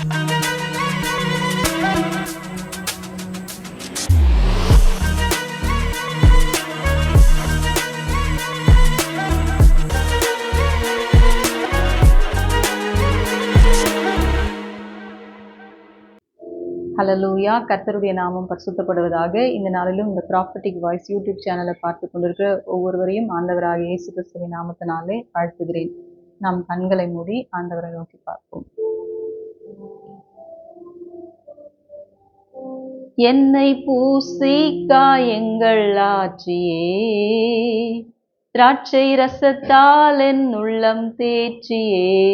Hallelujah கர்த்தருடைய நாமம் பரிசுத்தப்படுவதாக இந்த நாளிலும் இந்த ப்ராப்பர்ட்டிக் வாய்ஸ் யூடியூப் சேனலை பார்த்து கொண்டிருக்கிற ஒவ்வொருவரையும் ஆண்டவராக இயேசு கிறிஸ்துவின் நாமத்தினாலே வாழ்த்துகிறேன். நாம் கண்களை மூடி ஆண்டவரை நோக்கி பார்ப்போம். என்னை பூசி காயங்கள் ஆற்றியே. திராட்சை ரசத்தால் என் உள்ளம் தேற்றியே.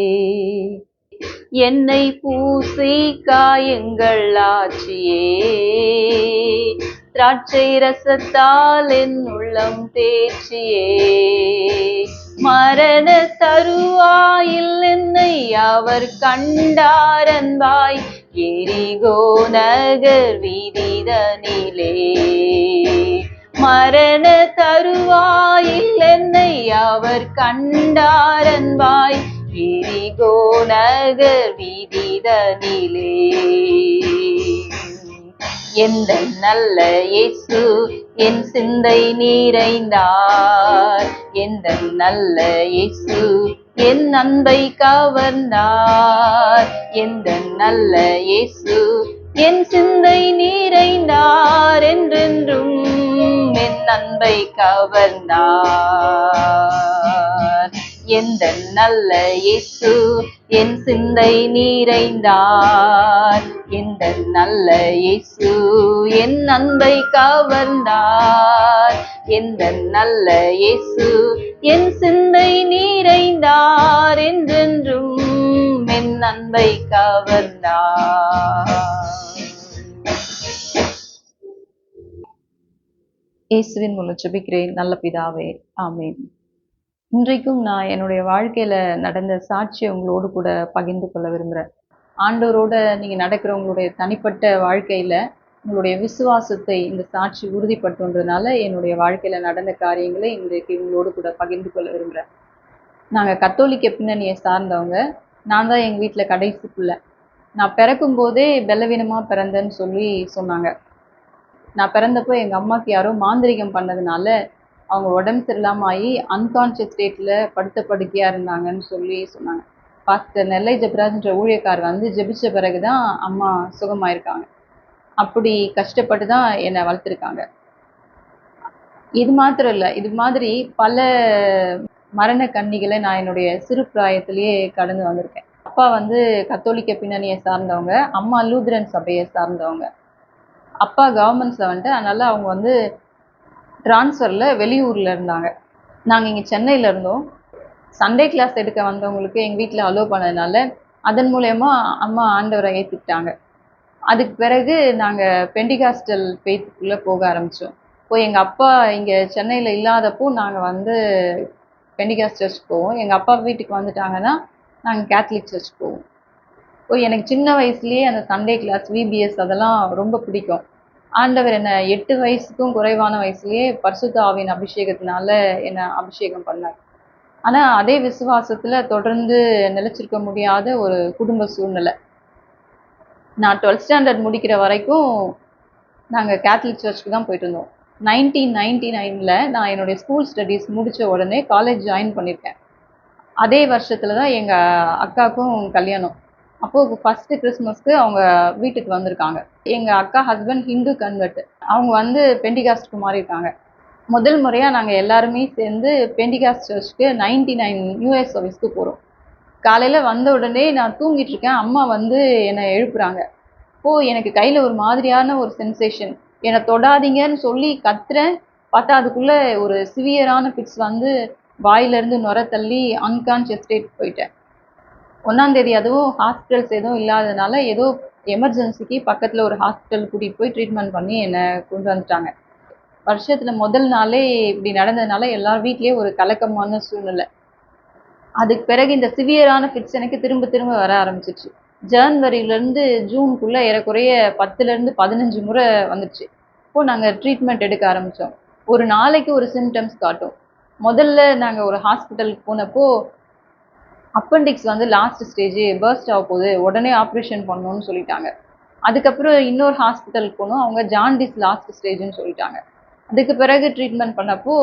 என்னை பூசி காயங்கள் ஆற்றியே. திராட்சை ரசத்தால் என் உள்ளம் தேற்றியே. மரண தருவாயில் என்னை அவர் கண்டாரன்பாய் எரிகோ நகர் வீதிதனிலே. மரண தருவாயில் என்னை அவர் கண்டாரன்பாய் எரிகோ நகர் வீதிதனிலே. எந்த நல்ல இயேசு என் சிந்தை நிறைந்தார் எந்த நல்ல இயேசு என் அன்பை கவர்ந்தார்? எந்த நல்ல இயேசு என் சிந்தை நிறைந்தார் என்றென்றும் என் அன்பை கவர்ந்தார். எந்த நல்ல இயேசு என் சிந்தை நீரைந்தார். எந்த நல்ல இயேசு என் அன்பை கவர்ந்தார். எந்த நல்ல இயேசு என் சிந்தை நீரைந்தார். என்றென்றும் என் அன்பை கவர்ந்தார். இயேசுவின் மூலம் ஜெபிக்கிறேன். நல்ல பிதாவே ஆமேன். இன்றைக்கும் நான் என்னுடைய வாழ்க்கையில நடந்த சாட்சியை உங்களோடு கூட பகிர்ந்து கொள்ள விரும்புகிறேன் ஆண்டோரோட நீங்க நடக்கிறவங்களுடைய தனிப்பட்ட வாழ்க்கையில உங்களுடைய விசுவாசத்தை இந்த சாட்சி உறுதிப்பட்டுன்றதுனால என்னுடைய வாழ்க்கையில நடந்த காரியங்களை இன்றைக்கு உங்களோடு கூட பகிர்ந்து கொள்ள விரும்புகிறேன் நாங்கள் கத்தோலிக்க பின்னணியை சார்ந்தவங்க. நான் தான் எங்கள் வீட்டில் கடைசி பிள்ளை. நான் பிறக்கும் போதே பலவீனமாக பிறந்தேன்னு சொல்லி சொன்னாங்க. நான் பிறந்தப்போ எங்கள் அம்மாவுக்கு யாரோ மாந்திரிகம் பண்ணதுனால அவங்க உடம்பு சரியில்லாம ஆகி அன்கான்ஷியஸ் ஸ்டேட்டில் படுத்த படுக்கையாக இருந்தாங்கன்னு சொல்லி சொன்னாங்க. பாஸ்டர் நெல்லை ஜெபராஜ்ன்ற ஊழியக்கார் வந்து ஜெபிச்ச பிறகுதான் அம்மா சுகமாயிருக்காங்க. அப்படி கஷ்டப்பட்டு தான் என்னை வளர்த்துருக்காங்க. இது மாத்திரம் இல்லை இது மாதிரி பல மரண கன்னிகளை நான் என்னுடைய சிறு பிராயத்திலேயே கடந்து வந்திருக்கேன். அப்பா வந்து கத்தோலிக்க பின்னணியை சார்ந்தவங்க அம்மா லூத்ரன் சபையை சார்ந்தவங்க. அப்பா கவர்மெண்ட் வந்துட்டு அதனால் அவங்க வந்து ட்ரான்ஸ்ஃபரில் வெளியூரில் இருந்தாங்க. நாங்கள் இங்கே சென்னையில் இருந்தோம். சண்டே கிளாஸ் எடுக்க வந்தவங்களுக்கு எங்கள் வீட்டில் அலோவ் பண்ணதுனால அதன் மூலயமா அம்மா ஆண்டவரை ஏற்றுக்கிட்டாங்க அதுக்கு பிறகு நாங்கள் பெண்டிகாஸ்டல் ஃபெய்த்துக்குள்ளே போக ஆரம்பித்தோம் இப்போ எங்கள் அப்பா இங்கே சென்னையில் இல்லாதப்போ நாங்கள் வந்து பெண்டிகாஸ்ட் சர்ச் போவோம். எங்கள் அப்பா வீட்டுக்கு வந்துட்டாங்கன்னா நாங்கள் கேத்லிக் சர்ச் போவோம். இப்போ எனக்கு சின்ன வயசுலேயே அந்த சண்டே கிளாஸ் விபிஎஸ் அதெல்லாம் ரொம்ப பிடிக்கும். ஆண்டவர் என்னை எட்டு வயசுக்கும் குறைவான வயசுலேயே பரிசுத்த ஆவின் அபிஷேகத்தினால என்னை அபிஷேகம் பண்ணார். ஆனால் அதே விசுவாசத்தில் தொடர்ந்து நிலைச்சிருக்க முடியாத ஒரு குடும்ப சூழ்நிலை. நான் டுவெல்த் ஸ்டாண்டர்ட் முடிக்கிற வரைக்கும் நாங்கள் கேத்தலிக் சர்ச்சுக்கு தான் போயிட்டு இருந்தோம். நைன்டீன் நைன்டி நைனில் நான் என்னுடைய ஸ்கூல் ஸ்டடீஸ் முடித்த உடனே காலேஜ் ஜாயின் பண்ணியிருக்கேன் அதே வருஷத்தில் தான் எங்கள் அக்காவுக்கும் கல்யாணம். அப்போது ஃபஸ்ட்டு கிறிஸ்மஸ்க்கு அவங்க வீட்டுக்கு வந்திருக்காங்க. எங்கள் அக்கா ஹஸ்பண்ட் ஹிந்து கன்வெர்ட் அவங்க வந்து பெண்டிகாஸ்ட்க்கு மாறியிருக்காங்க. முதல் முறையாக நாங்கள் எல்லாருமே சேர்ந்து பெண்டிகாஸ்ட் சர்ச்சுக்கு நைன்டி நைன் யூஎஸ் சர்வீஸ்க்கு போகிறோம் காலையில் வந்த உடனே நான் தூங்கிட்டு இருக்கேன். அம்மா வந்து என்னை எழுப்புறாங்க. ஓ எனக்கு கையில் ஒரு மாதிரியான ஒரு சென்சேஷன் என்னை தொடாதீங்கன்னு சொல்லி கத்துறேன். பார்த்தா அதுக்குள்ளே ஒரு சிவியரான பிட்ஸ் வந்து வாயிலிருந்து நுர தள்ளி அன்கான்ஷியஸ் ஸ்டேட் போயிட்டேன். ஒன்றாந்தேதி அதுவும் ஹாஸ்பிட்டல்ஸ் எதுவும் இல்லாததுனால ஏதோ எமர்ஜென்சிக்கு பக்கத்தில் ஒரு ஹாஸ்பிட்டல் கூட்டிகிட்டு போய் ட்ரீட்மெண்ட் பண்ணி என்னை கொண்டு வந்துட்டாங்க. வருஷத்தில் முதல் நாளே இப்படி நடந்ததுனால எல்லார் வீட்லேயும் ஒரு கலக்கமான சூழ்நிலை. அதுக்கு பிறகு இந்த சிவியரான ஃபிட்ஸ் எனக்கு திரும்ப திரும்ப வர ஆரம்பிச்சிச்சு ஜான்வரியிலேருந்து ஜூனுக்குள்ளே ஏறக்குறைய பத்துலேருந்து பதினஞ்சு முறை வந்துடுச்சு இப்போது நாங்கள் ட்ரீட்மெண்ட் எடுக்க ஆரம்பித்தோம் ஒரு நாளைக்கு ஒரு சிம்டம்ஸ் காட்டும். முதல்ல நாங்கள் ஒரு ஹாஸ்பிட்டலுக்கு போனப்போ அப்பண்டிக்ஸ் வந்து லாஸ்ட் ஸ்டேஜ் பர்ஸ்ட் ஆக போகுது உடனே ஆப்ரேஷன் பண்ணணும்னு சொல்லிட்டாங்க. அதுக்கப்புறம் இன்னொரு ஹாஸ்பிட்டலுக்கு போனோம் அவங்க ஜாண்டிஸ் லாஸ்ட் ஸ்டேஜ்னு சொல்லிட்டாங்க. அதுக்கு பிறகு ட்ரீட்மெண்ட் பண்ணப்போ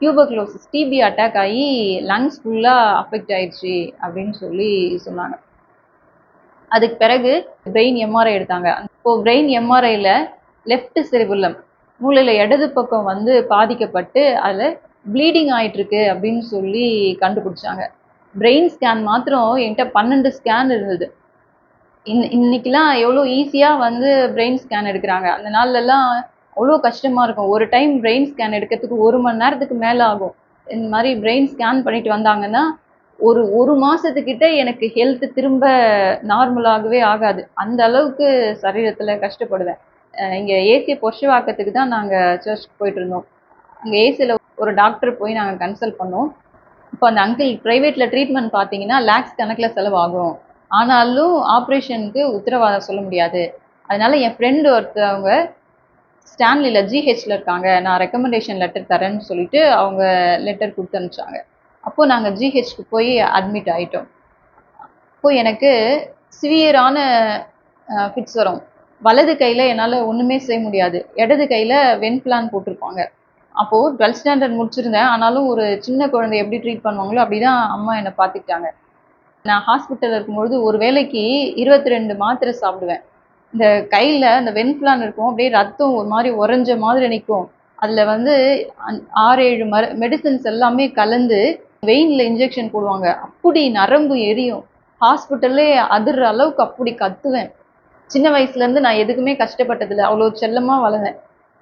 டியூபர்க்ளோசிஸ் டிபி அட்டாக் ஆகி லங்ஸ் ஃபுல்லாக அஃபெக்ட் ஆயிடுச்சு அப்படின்னு சொல்லி சொன்னாங்க. அதுக்கு பிறகு பிரெயின் எம்ஆர்ஐ எடுத்தாங்க. இப்போ பிரெயின் எம்ஆர்ஐயில் லெஃப்ட் செரிபுல்லம் மூளையில் இடது பக்கம் வந்து பாதிக்கப்பட்டு அதில் ப்ளீடிங் ஆயிட்டு இருக்கு அப்படின்னு சொல்லி கண்டுபிடிச்சாங்க. பிரெயின் ஸ்கேன் மாத்திரம் என்கிட்ட பன்னெண்டு ஸ்கேன் இருந்தது. இன் இன்னைக்கெல்லாம் எவ்வளோ ஈஸியாக வந்து பிரெயின் ஸ்கேன் எடுக்கிறாங்க. அந்த நாள்லலாம் அவ்வளோ கஷ்டமாக இருக்கும். ஒரு டைம் பிரெயின் ஸ்கேன் எடுக்கிறதுக்கு ஒரு மணி நேரத்துக்கு மேலே ஆகும். இந்த மாதிரி பிரெயின் ஸ்கேன் பண்ணிட்டு வந்தாங்கன்னா ஒரு ஒரு மாதத்துக்கிட்ட எனக்கு ஹெல்த் திரும்ப நார்மலாகவே ஆகாது. அந்த அளவுக்கு சரீரத்தில் கஷ்டப்படுவேன். இங்கே ஏசி பொஷவாக்கத்துக்கு தான் நாங்கள் சர்ச்சுக்கு போயிட்டு இருந்தோம். அங்கே ஏசியில் ஒரு டாக்டர் போய் நாங்கள் கன்சல்ட் பண்ணோம். இப்போ அந்த அங்கிள் ப்ரைவேட்டில் ட்ரீட்மெண்ட் பார்த்தீங்கன்னா லேக்ஸ் கணக்கில் செலவாகும். ஆனாலும் ஆப்ரேஷனுக்கு உத்தரவாதம் சொல்ல முடியாது. அதனால என் ஃப்ரெண்டு ஒருத்தவங்க ஸ்டான்லியில் ஜிஹெச்சில் இருக்காங்க. நான் ரெக்கமெண்டேஷன் லெட்டர் தரேன்னு சொல்லிட்டு அவங்க லெட்டர் கொடுத்து அனுப்பிச்சாங்க. அப்போது நாங்கள் ஜிஹெச்க்கு போய் அட்மிட் ஆகிட்டோம் அப்போ எனக்கு சிவியரான ஃபிட்ஸ் வரும். வலது கையில் என்னால் ஒன்றுமே செய்ய முடியாது. இடது கையில் வென் பிளான் போட்டிருப்பாங்க. அப்போது டுவெல்த் ஸ்டாண்டர்ட் முடிச்சிருந்தேன். ஆனாலும் ஒரு சின்ன குழந்தை எப்படி ட்ரீட் பண்ணுவாங்களோ அப்படி தான் அம்மா என்னை பார்த்துக்கிட்டாங்க. நான் ஹாஸ்பிட்டலில் இருக்கும்பொழுது ஒரு வேளைக்கு இருபத்தி ரெண்டு மாத்திரை சாப்பிடுவேன். இந்த கையில் அந்த வெண்பிளான் இருக்கும் அப்படியே ரத்தம் ஒரு மாதிரி உறைஞ்ச மாதிரி நிற்கும் அதில் வந்து ஆறு ஏழு மர மெடிசன்ஸ் எல்லாமே கலந்து வெயினில் இன்ஜெக்ஷன் போடுவாங்க. அப்படி நரம்பு எரியும். ஹாஸ்பிட்டல்லே அதிர்ற அளவுக்கு அப்படி கத்துவேன். சின்ன வயசுலேருந்து நான் எதுக்குமே கஷ்டப்பட்டதில்லை. அவ்வளோ செல்லமாக வளர்ந்தேன்.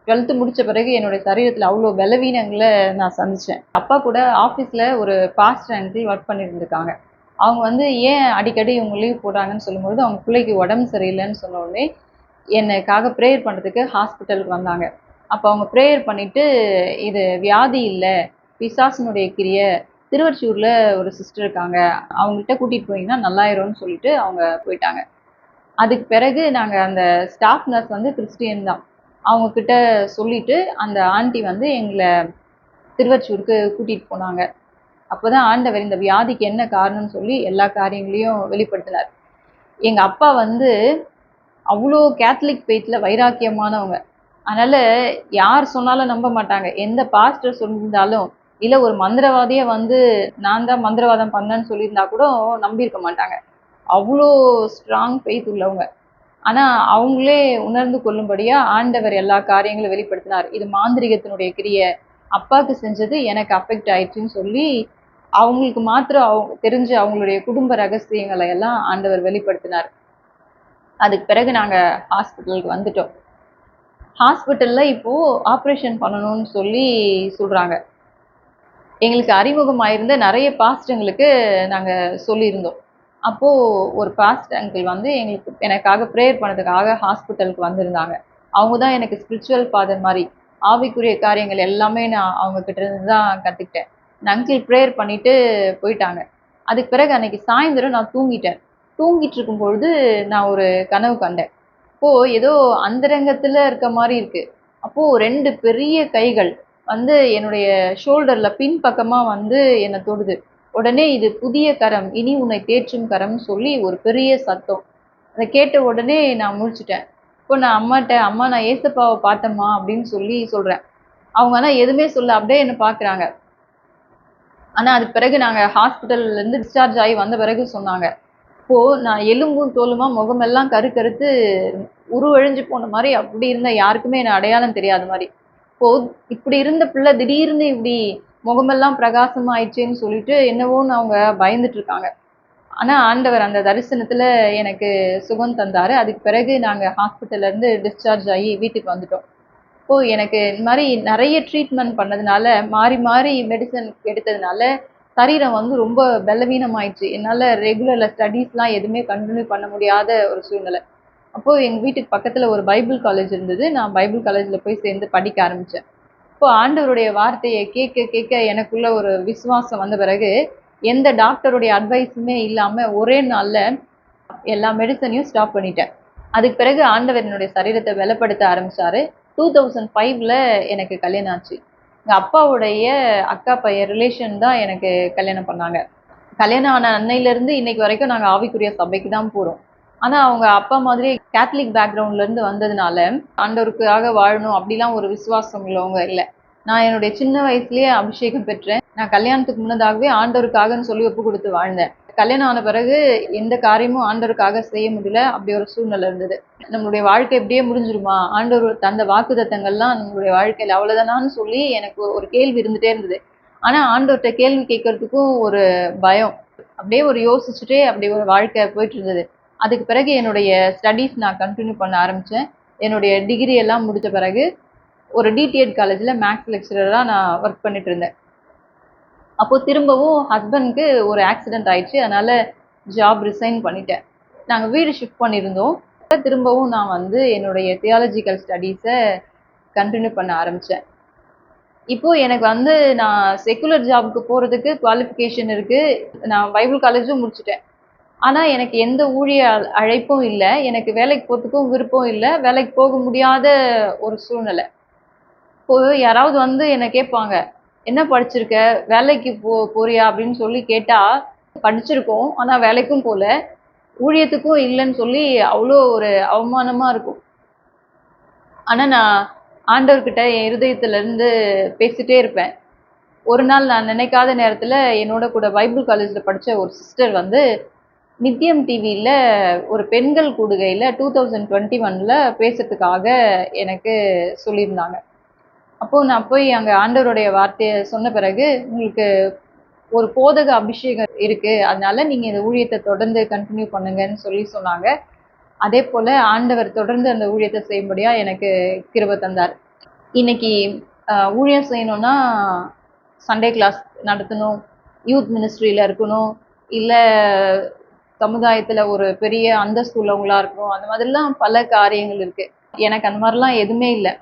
டுவெல்த்து முடித்த பிறகு என்னுடைய சரீரத்தில் அவ்வளோ பலவீனங்களை நான் சந்தித்தேன் அப்பா கூட ஆஃபீஸில் ஒரு பாஸ்ட் அங்கிள் ஒர்க் பண்ணியிருந்திருக்காங்க அவங்க வந்து ஏன் அடிக்கடி இவங்க லீவ் போடுறாங்கன்னு சொல்லும்பொழுது அவங்க பிள்ளைக்கு உடம்பு சரியில்லைன்னு சொன்ன உடனே என்னைக்காக ப்ரேயர் பண்ணுறதுக்கு ஹாஸ்பிட்டலுக்கு வந்தாங்க. அப்போ அவங்க ப்ரேயர் பண்ணிவிட்டு இது வியாதி இல்லை பிசாசினுடைய கிரிய திருவச்சூரில் ஒரு சிஸ்டர் இருக்காங்க அவங்கள்ட்ட கூட்டிகிட்டு போனீங்கன்னா நல்லாயிரும்னு சொல்லிட்டு அவங்க போயிட்டாங்க. அதுக்கு பிறகு நாங்கள் அந்த ஸ்டாஃப் நர்ஸ் வந்து கிறிஸ்டியன் தான். அவங்கக்கிட்ட சொல்லிவிட்டு அந்த ஆண்டி வந்து எங்களை திருவச்சூருக்கு கூட்டிகிட்டு போனாங்க. அப்போ தான் ஆண்டவர் இந்த வியாதிக்கு என்ன காரணம்னு சொல்லி எல்லா காரியங்களையும் வெளிப்படுத்தினார். எங்கள் அப்பா வந்து அவ்வளோ கேத்தலிக் பெய்த்தில் வைராக்கியமானவங்க. அதனால் யார் சொன்னாலும் நம்ப மாட்டாங்க. எந்த பாஸ்டர் சொல்லியிருந்தாலும் இல்லை ஒரு மந்திரவாதியை வந்து நான் தான் மந்திரவாதம் பண்ணேன்னு சொல்லியிருந்தா கூட நம்பியிருக்க மாட்டாங்க. அவ்வளோ ஸ்ட்ராங் பெய்த் உள்ளவங்க. ஆனால் அவங்களே உணர்ந்து கொள்ளும்படியாக ஆண்டவர் எல்லா காரியங்களும் வெளிப்படுத்தினார். இது மாந்திரிகத்தினுடைய கிரிய. அப்பாவுக்கு செஞ்சது எனக்கு அஃபெக்ட் ஆயிடுச்சுன்னு சொல்லி அவங்களுக்கு மாத்திரம் அவங்க தெரிஞ்ச அவங்களுடைய குடும்ப ரகசியங்களை எல்லாம் ஆண்டவர் வெளிப்படுத்தினார். அதுக்கு பிறகு நாங்கள் ஹாஸ்பிட்டலுக்கு வந்துட்டோம். ஹாஸ்பிட்டலில் இப்போது ஆப்ரேஷன் பண்ணணும்னு சொல்லி சொல்கிறாங்க எங்களுக்கு அறிமுகமாயிருந்த நிறைய பாஸ்டங்களுக்கு நாங்கள் சொல்லியிருந்தோம். அப்போது ஒரு பாஸ்ட் அங்கிள் வந்து எங்களுக்கு எனக்காக ப்ரேயர் பண்ணதுக்காக ஹாஸ்பிட்டலுக்கு வந்திருந்தாங்க. அவங்க தான் எனக்கு ஸ்பிரிச்சுவல் ஃபாதர் மாதிரி ஆவிக்குரிய காரியங்கள் எல்லாமே நான் அவங்கக்கிட்ட இருந்து தான் கற்றுக்கிட்டேன் அங்கிள் ப்ரேயர் பண்ணிட்டு போயிட்டாங்க. அதுக்கு பிறகு அன்னைக்கு சாயந்தரம் நான் தூங்கிட்டேன். தூங்கிட்டு இருக்கும் பொழுது நான் ஒரு கனவு கண்டேன். அப்போது ஏதோ அந்தரங்கத்தில் இருக்க மாதிரி இருக்குது அப்போது ரெண்டு பெரிய கைகள் வந்து என்னுடைய ஷோல்டரில் பின் பக்கமாக வந்து என்னை தொடுது. உடனே இது புதிய கரம் இனி உன்னை தேற்றும் கரம்னு சொல்லி ஒரு பெரிய சத்தம். அதை கேட்ட உடனே நான் முழிச்சிட்டேன். இப்போ நான் அம்மாட்ட அம்மா நான் ஏசப்பாவை பார்த்தம்மா அப்படின்னு சொல்லி சொல்கிறேன் அவங்க ஆனால் எதுவுமே சொல்ல அப்படியே என்னை பார்க்குறாங்க. ஆனால் அது பிறகு நாங்கள் ஹாஸ்பிட்டல்லேருந்து டிஸ்சார்ஜ் ஆகி வந்த பிறகு சொன்னாங்க. இப்போது நான் எலும்பும் தோலுமா முகமெல்லாம் கரு கருத்து உருவழிஞ்சு போன மாதிரி அப்படி இருந்த யாருக்குமே என்ன அடையாளம் தெரியாத மாதிரி. இப்போ இப்படி இருந்த பிள்ளை திடீர்னு இப்படி முகமெல்லாம் பிரகாசமாயிடுச்சேன்னு சொல்லிட்டு என்னவோன்னு அவங்க பயந்துட்டு இருக்காங்க ஆனால் ஆண்டவர் அந்த தரிசனத்தில் எனக்கு சுகம் தந்தார். அதுக்கு பிறகு நாங்கள் ஹாஸ்பிட்டல்லேருந்து டிஸ்சார்ஜ் ஆகி வீட்டுக்கு வந்துட்டோம். இப்போது எனக்கு இந்த மாதிரி நிறைய ட்ரீட்மெண்ட் பண்ணதுனால மாறி மாறி மெடிசன் எடுத்ததுனால சரீரம் வந்து ரொம்ப பலவீனமாயிடுச்சு. என்னால் ரெகுலரில் ஸ்டடீஸ்லாம் எதுவுமே கண்டினியூ பண்ண முடியாத ஒரு சூழ்நிலை. அப்போது எங்கள் வீட்டுக்கு பக்கத்தில் ஒரு பைபிள் காலேஜ் இருந்தது. நான் பைபிள் காலேஜில் போய் சேர்ந்து படிக்க ஆரம்பித்தேன் இப்போ ஆண்டவருடைய வார்த்தையை கேட்க கேட்க எனக்குள்ள ஒரு விசுவாசம் வந்த பிறகு எந்த டாக்டருடைய அட்வைஸுமே இல்லாமல் ஒரே நாளில் எல்லா மெடிசனையும் ஸ்டாப் பண்ணிட்டேன். அதுக்கு பிறகு ஆண்டவர் என்னுடைய சரீரத்தை வெலப்படுத்த ஆரம்பிச்சாரு. டூ தௌசண்ட் ஃபைவ்ல எனக்கு கல்யாணம் ஆச்சு. எங்கள் அப்பாவுடைய அக்கா பையன் ரிலேஷன் தான் எனக்கு கல்யாணம் பண்ணாங்க. கல்யாணம் ஆன அன்னையிலேருந்து இன்னைக்கு வரைக்கும் நாங்கள் ஆவிக்குரிய சபைக்கு தான் போகிறோம் ஆனால் அவங்க அப்பா மாதிரி கேத்தலிக் பேக்ரவுண்ட்லேருந்து வந்ததுனால ஆண்டவருக்காக வாழணும் அப்படிலாம் ஒரு விசுவாசம் உள்ளவங்க இல்லை. நான் என்னுடைய சின்ன வயசுலேயே அபிஷேகம் பெற்றேன். நான் கல்யாணத்துக்கு முன்னதாகவே ஆண்டவருக்காகன்னு சொல்லி ஒப்பு கொடுத்து வாழ்ந்தேன். கல்யாணம் ஆன பிறகு எந்த காரியமும் ஆண்டவருக்காக செய்ய முடியல. அப்படி ஒரு சூழ்நிலை இருந்தது. நம்மளுடைய வாழ்க்கை இப்படியே முடிஞ்சிருமா? ஆண்டவர் தந்த வாக்குத்தத்தங்கள்லாம் நம்மளுடைய வாழ்க்கையில் அவ்வளோதானான்னு சொல்லி எனக்கு ஒரு கேள்வி இருந்துகிட்டே இருந்தது. ஆனால் ஆண்டவர்கிட்ட கேள்வி கேட்கறதுக்கும் ஒரு பயம். அப்படியே ஒரு யோசிச்சுட்டே அப்படி ஒரு வாழ்க்கை போயிட்டு இருந்தது. அதுக்கு பிறகு என்னுடைய ஸ்டடீஸ் நான் கண்டினியூ பண்ண ஆரம்பித்தேன் என்னுடைய டிகிரி எல்லாம் முடித்த பிறகு ஒரு டிடிஎட் காலேஜில் மேக்ஸ் லெக்சரராக நான் ஒர்க் பண்ணிட்டு இருந்தேன். அப்போது திரும்பவும் ஹஸ்பண்ட்க்கு ஒரு ஆக்சிடெண்ட் ஆயிடுச்சு. அதனால் ஜாப் ரிசைன் பண்ணிட்டேன். நாங்கள் வீடு ஷிஃப்ட் பண்ணியிருந்தோம். திரும்பவும் நான் வந்து என்னுடைய தியாலஜிக்கல் ஸ்டடீஸை கண்டினியூ பண்ண ஆரம்பித்தேன் இப்போது எனக்கு வந்து நான் செக்குலர் ஜாபுக்கு போகிறதுக்கு குவாலிஃபிகேஷன் இருக்குது நான் பைபிள் காலேஜும் முடிச்சிட்டேன். ஆனால் எனக்கு எந்த ஊழிய அ- அழைப்பும் இல்லை. எனக்கு வேலைக்கு போகிறதுக்கும் விருப்பம் இல்லை. வேலைக்கு போக முடியாத ஒரு சூழ்நிலை. இப்போது யாராவது வந்து என்னை கேட்பாங்க என்ன படிச்சிருக்க? வேலைக்கு போ போறியா? அப்படின்னு சொல்லி கேட்டால் படிச்சிருக்கோம் ஆனால் வேலைக்கும் போகல ஊழியத்துக்கும் இல்லைன்னு சொல்லி அவ்வளோ ஒரு அவமானமாக இருக்கும். ஆனால் நான் ஆண்டவர்கிட்ட என் இருதயத்துல பேசிகிட்டே பேசிட்டே இருப்பேன். ஒரு நாள் நான் நினைக்காத நேரத்தில் என்னோட கூட பைபிள் காலேஜில் படித்த ஒரு சிஸ்டர் வந்து நித்யம் டிவியில் ஒரு பெண்கள் கூடுகையில் டூ தௌசண்ட் டுவெண்ட்டி ஒனில் பேசுறதுக்காக எனக்கு சொல்லியிருந்தாங்க. அப்போ நான் போய் அங்கே ஆண்டவருடைய வார்த்தையை சொன்ன பிறகு உங்களுக்கு ஒரு போதக அபிஷேகம் இருக்குது அதனால நீங்கள் இந்த ஊழியத்தை தொடர்ந்து கண்டினியூ பண்ணுங்கன்னு சொல்லி சொன்னாங்க. அதே போல் ஆண்டவர் தொடர்ந்து அந்த ஊழியத்தை செய்யும்படியா எனக்கு கிருப தந்தார். இன்னைக்கு ஊழியம் செய்யணும்னா சண்டே கிளாஸ் நடத்தணும். யூத் மினிஸ்ட்ரியில் இருக்கணும். இல்லை சமுதாயத்தில் ஒரு பெரிய அந்தஸ்து உள்ளவங்களா இருக்கணும். அந்த மாதிரிலாம் பல காரியங்கள் இருக்கு. எனக்கு அந்த மாதிரிலாம் எதுவுமே இல்லை.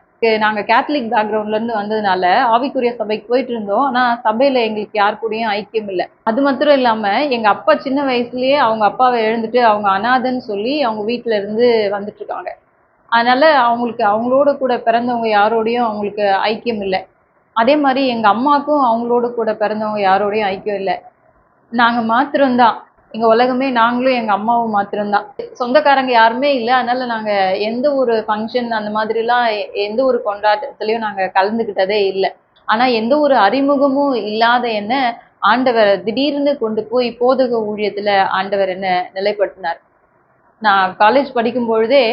நாங்கள் கேத்தலிக் பேக்ரவுண்ட்லேருந்து வந்ததுனால ஆவிக்குரிய சபைக்கு போயிட்டு இருந்தோம். ஆனால் சபையில் எங்களுக்கு யார் கூடயும் ஐக்கியம் இல்லை. அது மாத்திரம் இல்லாமல் எங்கள் அப்பா சின்ன வயசுலேயே அவங்க அப்பாவை எழுந்துட்டு அவங்க அனாதைன்னு சொல்லி அவங்க வீட்டில இருந்து வந்துட்டு இருக்காங்க. அதனால அவங்களுக்கு அவங்களோட கூட பிறந்தவங்க யாரோடையும் அவங்களுக்கு ஐக்கியம் இல்லை. அதே மாதிரி எங்கள் அம்மாவுக்கும் அவங்களோட கூட பிறந்தவங்க யாரோடையும் ஐக்கியம் இல்லை. நாங்கள் மாத்திரம்தான். எங்க உலகமே நாங்களும் எங்க அம்மாவும் மாத்திரம்தான். சொந்தக்காரங்க யாருமே இல்லை. அதனால நாங்க எந்த ஒரு ஃபங்க்ஷன் அந்த மாதிரிலாம் எந்த ஒரு கொண்டாட்டத்திலயும் நாங்க கலந்துக்கிட்டதே இல்லை. ஆனா எந்த ஒரு அறிமுகமும் இல்லாத என்ன ஆண்டவர் திடீர்னு கொண்டு போய் போதக ஊழியத்துல ஆண்டவர் என்ன நிலைப்படுத்தினார். நான் காலேஜ் படிக்கும் பொழுதே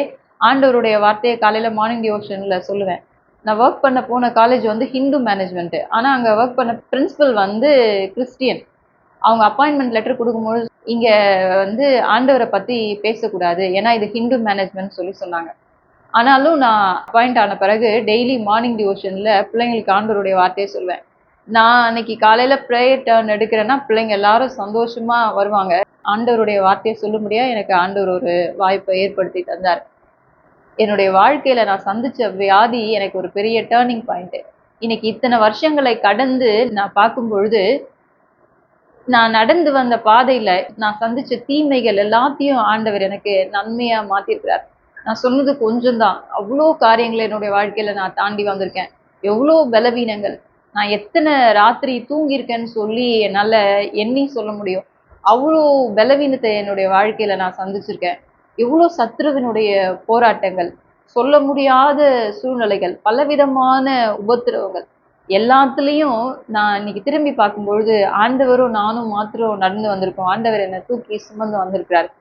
ஆண்டவருடைய வார்த்தையை காலையில மார்னிங் டிவோஷன்ல சொல்லுவேன். நான் ஒர்க் பண்ண போன காலேஜ் வந்து ஹிந்து மேனேஜ்மெண்ட்டு ஆனால் அங்கே ஒர்க் பண்ண பிரின்சிபல் வந்து கிறிஸ்டியன் அவங்க அப்பாயின்மெண்ட் லெட்டர் கொடுக்கும்போது இங்க வந்து ஆண்டவரை பத்தி பேசக்கூடாது. ஏன்னா இது ஹிந்து மேனேஜ்மெண்ட் சொல்லி சொன்னாங்க. ஆனாலும் நான் அப்பாயிண்ட் ஆன பிறகு டெய்லி மார்னிங் டிவோஷன்ல பிள்ளைங்களுக்கு ஆண்டவருடைய வார்த்தையை சொல்வேன். நான் அன்னைக்கு காலையில ப்ரேயர் டர்ன் எடுக்கிறேன்னா பிள்ளைங்க எல்லாரும் சந்தோஷமா வருவாங்க. ஆண்டவருடைய வார்த்தையை சொல்லும்படியா எனக்கு ஆண்டவர் ஒரு வாய்ப்பை ஏற்படுத்தி தந்தார். என்னுடைய வாழ்க்கையில நான் சந்திச்ச வியாதி எனக்கு ஒரு பெரிய டேர்னிங் பாயிண்ட் இன்னைக்கு இத்தனை வருஷங்களை கடந்து நான் பார்க்கும் பொழுது நான் நடந்து வந்த பாதையில நான் சந்திச்ச தீமைகள் எல்லாத்தையும் ஆண்டவர் எனக்கு நன்மையா மாத்திருக்கிறார். நான் சொன்னது கொஞ்சம்தான். அவ்வளோ காரியங்களை என்னுடைய வாழ்க்கையில நான் தாண்டி வந்திருக்கேன். எவ்வளோ பலவீனங்கள். நான் எத்தனை ராத்திரி தூங்கியிருக்கேன்னு சொல்லி என்னால் எண்ணி சொல்ல முடியும். அவ்வளோ பலவீனத்தை என்னுடைய வாழ்க்கையில நான் சந்திச்சிருக்கேன். எவ்வளோ சத்ருவினுடைய போராட்டங்கள். சொல்ல முடியாத சூழ்நிலைகள். பலவிதமான உபத்திரவங்கள். எல்லாத்துலேயும் நான் இன்னைக்கு திரும்பி பார்க்கும்பொழுது ஆண்டவரும் நானும் மாத்திரம் நடந்து வந்திருக்கோம். ஆண்டவர் என்னை தூக்கி சுமந்து வந்திருக்கிறார்.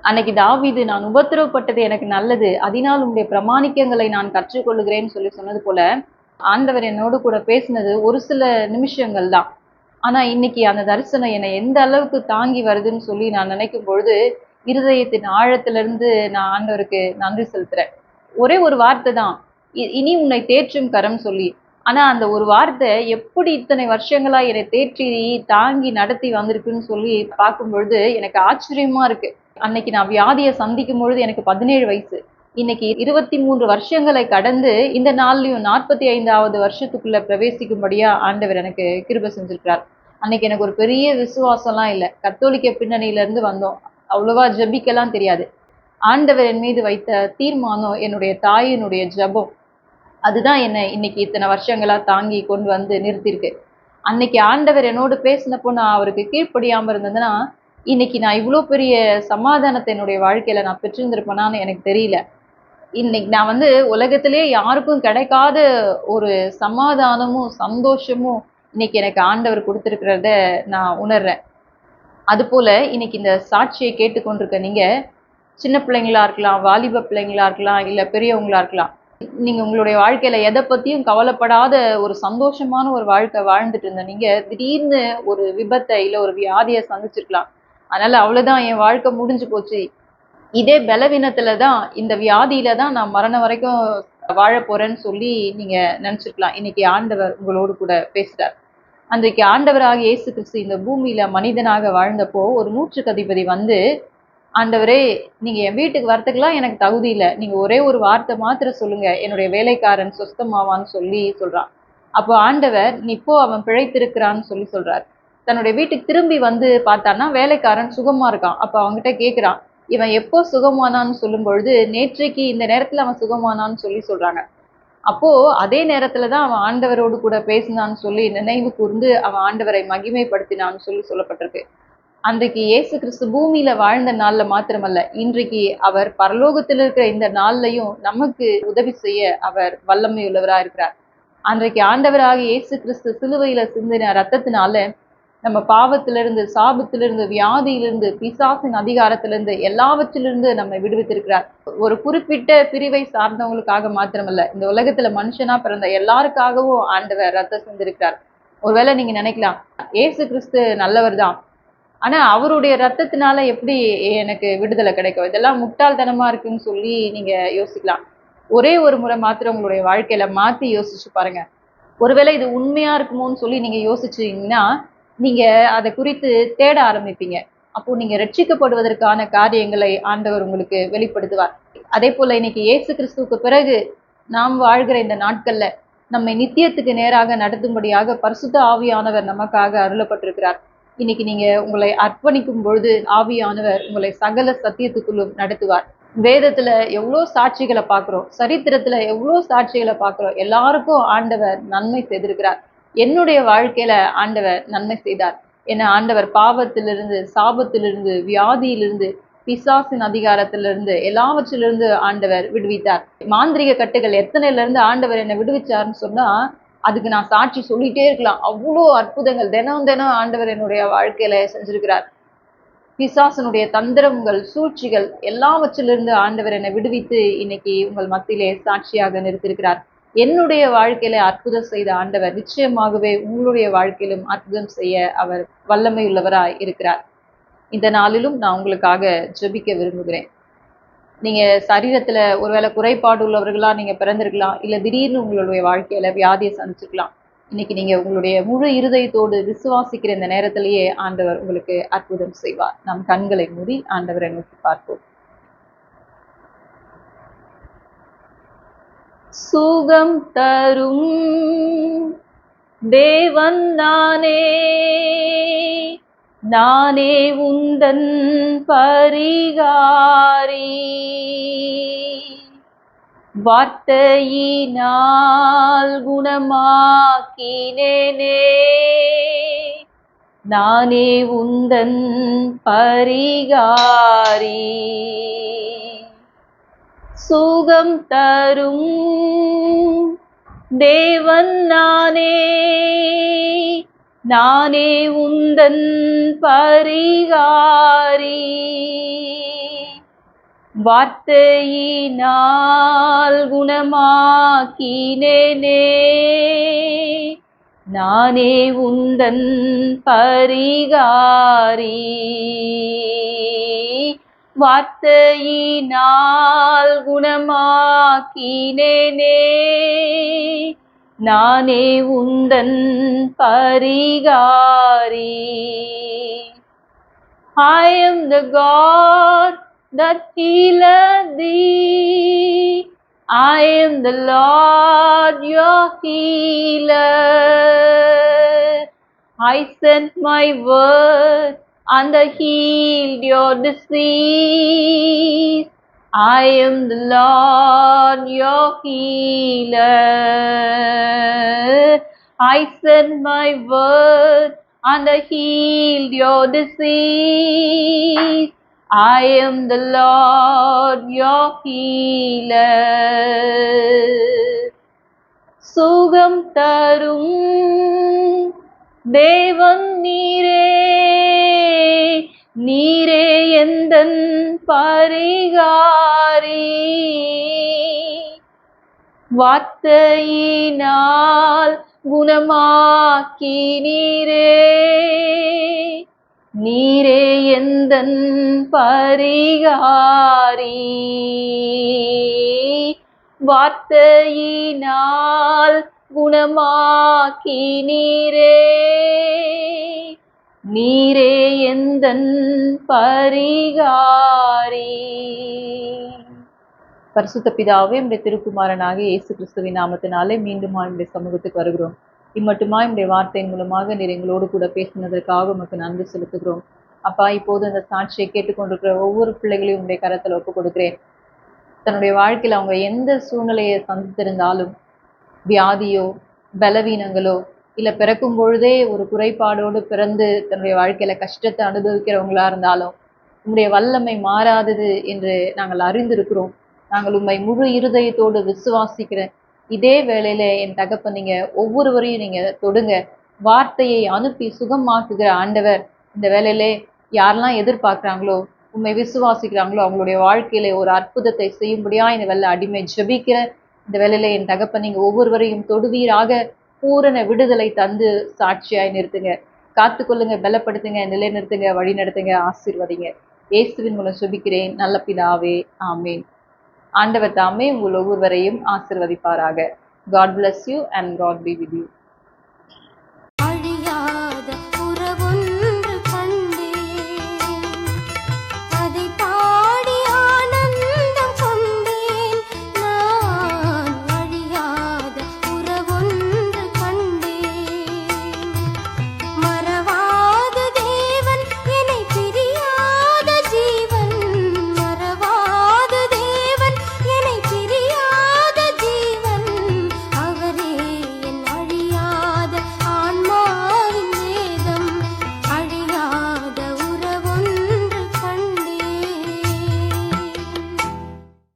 அன்னைக்கு தாவிது நான் உபத்திரவப்பட்டது எனக்கு நல்லது. அதனால் உங்களுடைய பிரமாணிக்கங்களை நான் கற்றுக்கொள்ளுகிறேன்னு சொல்லி சொன்னது போல ஆண்டவர் என்னோடு கூட பேசினது ஒரு சில நிமிஷங்கள் தான். ஆனா இன்னைக்கு அந்த தரிசனம் என்னை எந்த அளவுக்கு தாங்கி வருதுன்னு சொல்லி நான் நினைக்கும் பொழுது இருதயத்தின் ஆழத்துல இருந்து நான் ஆண்டவருக்கு நன்றி செலுத்துறேன். ஒரே ஒரு வார்த்தை தான். இ- இனி உன்னை தேற்றும் கரம் சொல்லி ஆனா அந்த ஒரு வார்த்தை எப்படி இத்தனை வருஷங்களா என்னை தேற்றி தாங்கி நடத்தி வந்திருக்குன்னு சொல்லி பார்க்கும் பொழுது எனக்கு ஆச்சரியமா இருக்கு. அன்னைக்கு நான் வியாதியை சந்திக்கும் பொழுது எனக்கு பதினேழு வயசு. இன்னைக்கு இருபத்தி மூன்று வருஷங்களை கடந்து இந்த நாள்லையும் நாற்பத்தி ஐந்தாவது வருஷத்துக்குள்ள பிரவேசிக்கும்படியா ஆண்டவர் எனக்கு கிருபை செஞ்சிருக்கிறார். அன்னைக்கு எனக்கு ஒரு பெரிய விசுவாசம்லாம் இல்லை. கத்தோலிக்க பின்னணியில இருந்து வந்தோம். அவ்வளவா ஜெபிக்கலாம் தெரியாது. ஆண்டவர் என் மீது வைத்த தீர்மானம் என்னுடைய தாயினுடைய ஜெபம். அதுதான் என்னை இன்னைக்கு இத்தனை வருஷங்களாக தாங்கி கொண்டு வந்து நிறுத்தியிருக்கு. அன்னைக்கு ஆண்டவர் என்னோடு பேசினப்போ நான் அவருக்கு கீழ்ப்படியாமல் இருந்ததுன்னா இன்னைக்கு நான் இவ்வளோ பெரிய சமாதானத்தை என்னுடைய வாழ்க்கையில் நான் பெற்றிருந்திருப்பேனான்னு எனக்கு தெரியல. இன்னைக்கு நான் வந்து உலகத்திலே யாருக்கும் கிடைக்காத ஒரு சமாதானமும் சந்தோஷமும் இன்னைக்கு எனக்கு ஆண்டவர் கொடுத்துருக்கிறத நான் உணர்றேன். அதுபோல் இன்னைக்கு இந்த சாட்சியை கேட்டுக்கொண்டிருக்க நீங்கள் சின்ன பிள்ளைங்களா இருக்கலாம் வாலிப பிள்ளைங்களா இருக்கலாம் இல்லை பெரியவங்களா இருக்கலாம் நீங்க உங்களுடைய வாழ்க்கையில எதை பத்தியும் கவலைப்படாத ஒரு சந்தோஷமான ஒரு வாழ்க்கை வாழ்ந்துட்டு இருந்த நீங்க திடீர்னு ஒரு விபத்தை இல்ல ஒரு வியாதியை சந்திச்சிருக்கலாம். அதனால அவ்வளவுதான் என் வாழ்க்கை முடிஞ்சு போச்சு. இதே பலவீனத்துல தான் இந்த வியாதியில தான் நான் மரணம் வரைக்கும் வாழ போறேன்னு சொல்லி நீங்க நினைச்சிருக்கலாம். இன்னைக்கு ஆண்டவர் உங்களோடு கூட பேசுறார். அன்றைக்கு ஆண்டவராக இயேசு கிறிஸ்து இந்த பூமியில மனிதனாக வாழ்ந்தப்போ ஒரு நூற்றுக்கு அதிபதி வந்து ஆண்டவரே நீங்கள் என் வீட்டுக்கு வரத்துக்கெல்லாம் எனக்கு தகுதி இல்லை. நீங்கள் ஒரே ஒரு வார்த்தை மாத்திரம் சொல்லுங்க. என்னுடைய வேலைக்காரன் சொஸ்தமாவான்னு சொல்லி சொல்கிறான் அப்போ ஆண்டவர் இப்போ அவன் பிழைத்திருக்கிறான்னு சொல்லி சொல்கிறார் தன்னுடைய வீட்டுக்கு திரும்பி வந்து பார்த்தான்னா வேலைக்காரன் சுகமாக இருக்கான். அப்போ அவங்ககிட்ட கேட்குறான் இவன் எப்போ சுகமானான்னு சொல்லும் பொழுது நேற்றைக்கு இந்த நேரத்தில் அவன் சுகமானான்னு சொல்லி சொல்கிறாங்க அப்போது அதே நேரத்தில் தான் அவன் ஆண்டவரோடு கூட பேசினான்னு சொல்லி நினைவு கூர்ந்து அவன் ஆண்டவரை மகிமைப்படுத்தினான்னு சொல்லி சொல்லப்பட்டிருக்கு. அன்றைக்கு இயேசு கிறிஸ்து பூமியில வாழ்ந்த நாள்ல மாத்திரமல்ல இன்றைக்கு அவர் பரலோகத்தில் இருக்கிற இந்த நாள்லையும் நமக்கு உதவி செய்ய அவர் வல்லமை உள்ளவரா இருக்கிறார். அன்றைக்கு ஆண்டவராக இயேசு கிறிஸ்து சிலுவையில சிந்தின ரத்தத்தினால நம்ம பாவத்திலிருந்து சாபத்திலிருந்து வியாதியிலிருந்து பிசாசின் அதிகாரத்திலிருந்து எல்லாவற்றிலிருந்து நம்மை விடுவித்திருக்கிறார். ஒரு குறிப்பிட்ட பிரிவை சார்ந்தவங்களுக்காக மாத்திரமல்ல இந்த உலகத்துல மனுஷனா பிறந்த எல்லாருக்காகவும் ஆண்டவர் ரத்தம் சிந்திருக்கிறார். ஒருவேளை நீங்க நினைக்கலாம் ஏசு கிறிஸ்து நல்லவர் தான். ஆனால் அவருடைய ரத்தத்தினால எப்படி எனக்கு விடுதலை கிடைக்கும்? இதெல்லாம் முட்டாள்தனமாக இருக்குன்னு சொல்லி நீங்கள் யோசிக்கலாம். ஒரே ஒரு முறை மாத்திரம் உங்களுடைய வாழ்க்கையில மாற்றி யோசிச்சு பாருங்க. ஒருவேளை இது உண்மையாக இருக்குமோன்னு சொல்லி நீங்கள் யோசிச்சீங்கன்னா நீங்கள் அதை குறித்து தேட ஆரம்பிப்பீங்க. அப்போ நீங்க ரட்சிக்கப்படுவதற்கான காரியங்களை ஆண்டவர் உங்களுக்கு வெளிப்படுத்துவார். அதே போல இன்னைக்கு இயேசு கிறிஸ்துவுக்கு பிறகு நாம் வாழ்கிற இந்த நாட்கள்ல நம்மை நித்தியத்துக்கு நேராக நடத்தும்படியாக பரிசுத்த ஆவியானவர் நமக்காக அருளப்பட்டிருக்கிறார். இன்னைக்கு நீங்க உங்களை அர்ப்பணிக்கும் பொழுது ஆவியானவர் உங்களை சகல சத்தியத்துக்குள்ளும் நடத்துவார். வேதத்துல எவ்வளோ சாட்சிகளை பார்க்கிறோம் சரித்திரத்துல எவ்வளோ சாட்சிகளை பார்க்கிறோம் எல்லாருக்கும் ஆண்டவர் நன்மை செய்திருக்கிறார். என்னுடைய வாழ்க்கையில ஆண்டவர் நன்மை செய்தார். என்ன ஆண்டவர் பாவத்திலிருந்து சாபத்திலிருந்து வியாதியிலிருந்து பிசாசின் அதிகாரத்திலிருந்து எல்லாவற்றிலிருந்து ஆண்டவர் விடுவித்தார். மாந்திரிக கட்டுகள் எத்தனைல இருந்து ஆண்டவர் என்னை விடுவிச்சாருன்னு சொன்னா அதுக்கு நான் சாட்சி சொல்லிட்டே இருக்கலாம். அவ்வளோ அற்புதங்கள். தினம் தினம் ஆண்டவர் என்னுடைய வாழ்க்கையில செஞ்சிருக்கிறார். பிசாசனுடைய தந்திரங்கள் சூழ்ச்சிகள் எல்லாவற்றிலிருந்து ஆண்டவர் என்னை விடுவித்து இன்னைக்கு உங்கள் மத்தியிலே சாட்சியாக நிறுத்திருக்கிறார் என்னுடைய வாழ்க்கையில அற்புதம் செய்த ஆண்டவர் நிச்சயமாகவே உங்களுடைய வாழ்க்கையிலும் அற்புதம் செய்ய அவர் வல்லமையுள்ளவராய் இருக்கிறார். இந்த நாளிலும் நான் உங்களுக்காக ஜெபிக்க விரும்புகிறேன். நீங்க சரீரத்துல ஒருவேளை குறைபாடு உள்ளவர்களா நீங்க பிறந்திருக்கலாம் இல்ல திடீர்னு உங்களுடைய வாழ்க்கையில வியாதியை சந்திச்சிருக்கலாம். இன்னைக்கு நீங்க உங்களுடைய முழு இருதயத்தோடு விசுவாசிக்கிற இந்த நேரத்திலேயே ஆண்டவர் உங்களுக்கு அற்புதம் செய்வார். நம் கண்களை மூடி ஆண்டவரை நோக்கி பார்ப்போம். சுகம் தரும் தேவன் தானே. நானே உந்தன் பரிகாரி. வார்த்தையினால் குணமாக்கினேனே. நானே உந்தன் பரிகாரி. சுகம் தரும் தேவன் நானே. நானே உந்தன் பரிகாரி. வார்த்தையினால் குணமாக்கினேனே. நானே உந்தன் பரிகாரி. வார்த்தையினால் குணமாக்கினேனே. நானே உந்தன் பரிகாரி I am the God that healeth thee. I am the Lord your healer. I sent my word and I healed your disease. I am the Lord your healer. I sent my word and I healed your disease. I am the Lord, your healer. சுகம் தரும் தேவன் நீரே நீரே எந்தன் பரிகாரி? வார்த்தையினால் குணமாக்கி நீரே. நீரே எந்தன் பரிகாரி? வார்த்தையினால் குணமாக்கி நீரே. நீரே எந்தன் பரிகாரி. பரிசுத்த பிதாவே உடைய திருக்குமாரனாக இயேசு கிறிஸ்துவின் நாமத்தினாலே மீண்டும் என்னுடைய சமூகத்துக்கு வருகிறோம். இம்மட்டுமா என்னுடைய வார்த்தையின் மூலமாக நீர் எங்களோடு கூட பேசினதற்காக உமக்கு நன்றி செலுத்துகிறோம். அப்பா இப்போது அந்த சாட்சியை கேட்டுக்கொண்டிருக்கிற ஒவ்வொரு பிள்ளைகளையும் உடைய கரத்தில் ஒப்பு கொடுக்கிறேன். தன்னுடைய வாழ்க்கையில் அவங்க எந்த சூழ்நிலையை சந்தித்திருந்தாலும் வியாதியோ பலவீனங்களோ இல்லை பிறக்கும் பொழுதே ஒரு குறைபாடோடு பிறந்து தன்னுடைய வாழ்க்கையில கஷ்டத்தை அனுபவிக்கிறவங்களா இருந்தாலும் உங்களுடைய வல்லமை மாறாதது என்று நாங்கள் அறிந்திருக்கிறோம். நாங்கள் உண்மை முழு இருதயத்தோடு விசுவாசிக்கிறேன். இதே வேளையில என் தகப்பன் நீங்க ஒவ்வொருவரையும் நீங்க தொடுங்க. வார்த்தையை அனுப்பி சுகமாக்குகிற ஆண்டவர் இந்த வேலையிலே யாரெல்லாம் எதிர்பார்க்குறாங்களோ உண்மை விசுவாசிக்கிறாங்களோ அவங்களுடைய வாழ்க்கையில ஒரு அற்புதத்தை செய்யும்படியா இந்த வேலை அடிமை ஜெபிக்கிற இந்த வேலையில என் தகப்பன் நீங்க ஒவ்வொருவரையும் தொடுவீராக. பூரண விடுதலை தந்து சாட்சியாய் நிறுத்துங்க. காத்துக்கொள்ளுங்க பலப்படுத்துங்க நிலைநிறுத்துங்க வழி நடத்துங்க ஆசீர்வதிங்க. இயேசுவின் மூலம் சுபிக்கிறேன். நல்ல பிதாவே ஆமேன். ஆண்டவர் தாமே உங்கள் ஒவ்வொருவரையும் ஆசிர்வதிப்பாராக. God bless you and God be with you